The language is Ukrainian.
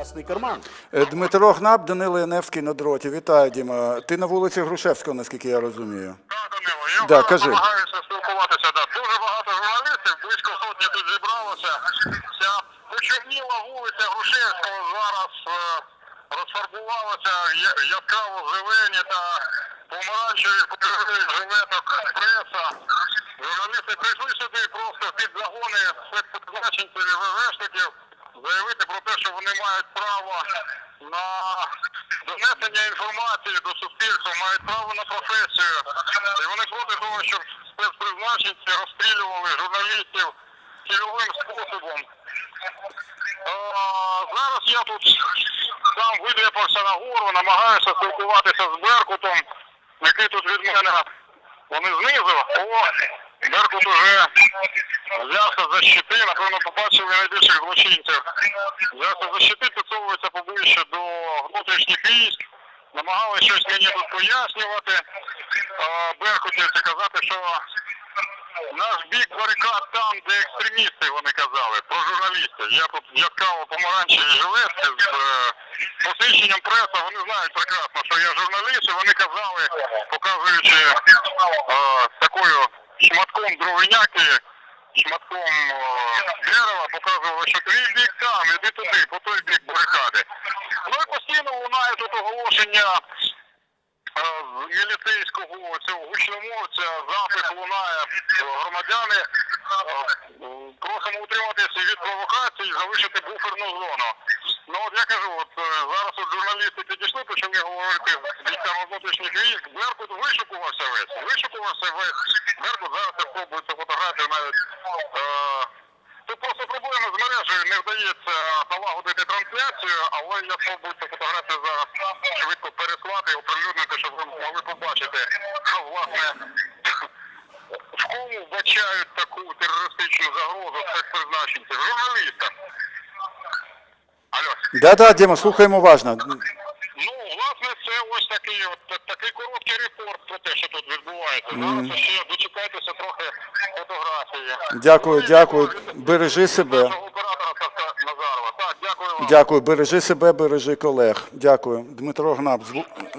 власний карман. Е, Дмитро Гнаб, Данило Яневський на дроті. Вітаю, Діма. Ти на вулиці Грушевського, наскільки я розумію. Так, Данило, я Да, кажи. намагаюся спілкуватися. Да. Дуже багато журналістів, близько сотні тут зібралося. Ця почорніла вулиця Грушевського зараз е, розфарбувалася в я- яскраво зелені та помаранчеві кольори жилеток преса. Журналісти прийшли сюди просто під загони спецпризначенців і ВВшників заявити про те, що вони мають право на донесення інформації до суспільства, мають право на професію. І вони проти того, щоб спецпризначенці розстрілювали журналістів цільовим способом. Е, Зараз я тут сам видряпався на гору, намагаюся спілкуватися з Беркутом, який тут від мене. Вони знизу. О, Беркут уже взявся за щити, напевно, побачили найбільших злочинців. Взявся за щити, підсовується поближче до внутрішніх військ. Намагалися щось мені тут пояснювати. Беркутівці казати, що наш бік барикад там, де екстремісти, вони казали, про журналістів. Я тут яскраво помаранчеві жилетки з е, посвідченням преса, вони знають прекрасно, що я журналіст, і вони казали, показуючи е, такою шматком дровиняки, шматком дерева, показували, що твій бік там, іди туди, по той бік барикади. Ну і постійно лунає тут оголошення Е, міліцейського цього гучномовця запит лунає е, громадяни. е, Просимо утриматися від провокацій і залишити буферну зону. Ну от я кажу, от зараз от журналісти підійшли, почали говорити бійцями внутрішніх військ. Беркут вишукувався весь. Вишукувався весь. Беркут зараз я спробую цю фотографію навіть. Е, Тут просто проблема з мережею, не вдається налагодити трансляцію, але я спробую цю фотографію зараз швидко переслати і оприлюднити, щоб ви могли побачити, що власне в кому вбачають таку терористичну загрозу спецпризначенців. Журналістам. Алло. Да-да, Діма, слухаємо уважно. Ну, власне, це ось такий от такий короткий репорт про те, що тут відбувається. Зараз ще дочекайтеся трохи фотографії. Дякую, дякую. Бережи себе. Так, вам. Дякую, бережи себе, бережи колег. Дякую. Дмитро Гнаб. зву- е,